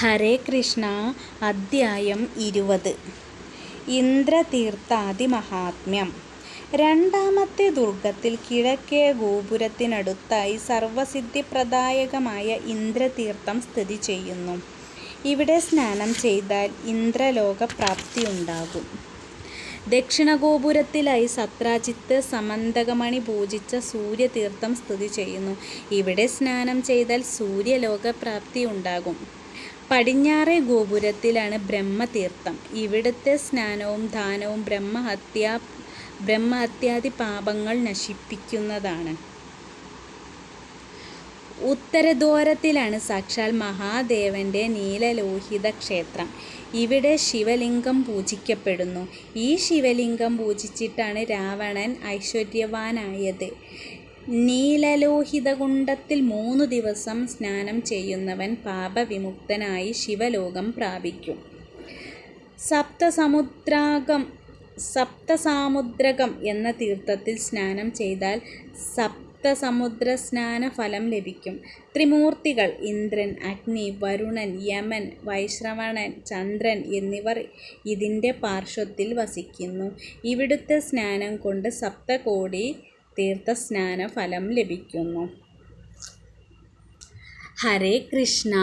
ഹരേ കൃഷ്ണ അദ്ധ്യായം ഇരുപത് ഇന്ദ്രതീർത്ഥാദിമഹാത്മ്യം രണ്ടാമത്തെ ദുർഗത്തിൽ കിഴക്കേ ഗോപുരത്തിനടുത്തായി സർവസിദ്ധിപ്രദായകമായ ഇന്ദ്രതീർത്ഥം സ്ഥിതി ചെയ്യുന്നു. ഇവിടെ സ്നാനം ചെയ്താൽ ഇന്ദ്രലോകപ്രാപ്തി ഉണ്ടാകും ദക്ഷിണഗോപുരത്തിലായി സത്രാജിത്ത് സമന്തകമണി പൂജിച്ച സൂര്യതീർത്ഥം സ്ഥിതി ചെയ്യുന്നു. ഇവിടെ സ്നാനം ചെയ്താൽ സൂര്യലോകപ്രാപ്തിയുണ്ടാകും. പടിഞ്ഞാറേ ഗോപുരത്തിലാണ് ബ്രഹ്മതീർത്ഥം. ഇവിടുത്തെ സ്നാനവും ദാനവും ബ്രഹ്മഹത്യ ബ്രഹ്മഹത്യാദി പാപങ്ങൾ നശിപ്പിക്കുന്നതാണ്. ഉത്തരദ്വാരത്തിലാണ് സാക്ഷാൽ മഹാദേവന്റെ നീലലോഹിത ക്ഷേത്രം ഇവിടെ ശിവലിംഗം പൂജിക്കപ്പെടുന്നു. ഈ ശിവലിംഗം പൂജിച്ചിട്ടാണ് രാവണൻ ഐശ്വര്യവാനായത്. നീലലോഹിതകുണ്ഡത്തിൽ മൂന്നു ദിവസം സ്നാനം ചെയ്യുന്നവൻ പാപവിമുക്തനായി ശിവലോകം പ്രാപിക്കും. സപ്തസമുദ്രാകം സപ്തസാമുദ്രകം എന്ന തീർത്ഥത്തിൽ സ്നാനം ചെയ്താൽ സപ്തസമുദ്ര സ്നാന ഫലം ലഭിക്കും. ത്രിമൂർത്തികൾ ഇന്ദ്രൻ, അഗ്നി, വരുണൻ, യമൻ, വൈശ്രവണൻ, ചന്ദ്രൻ എന്നിവർ ഇതിന്റെ പാർശ്വത്തിൽ വസിക്കുന്നു. ഇവിടുത്തെ സ്നാനം കൊണ്ട് സപ്തകോടി തീർത്ഥസ്നാനഫലം ലഭിക്കുന്നു. ഹരേ കൃഷ്ണ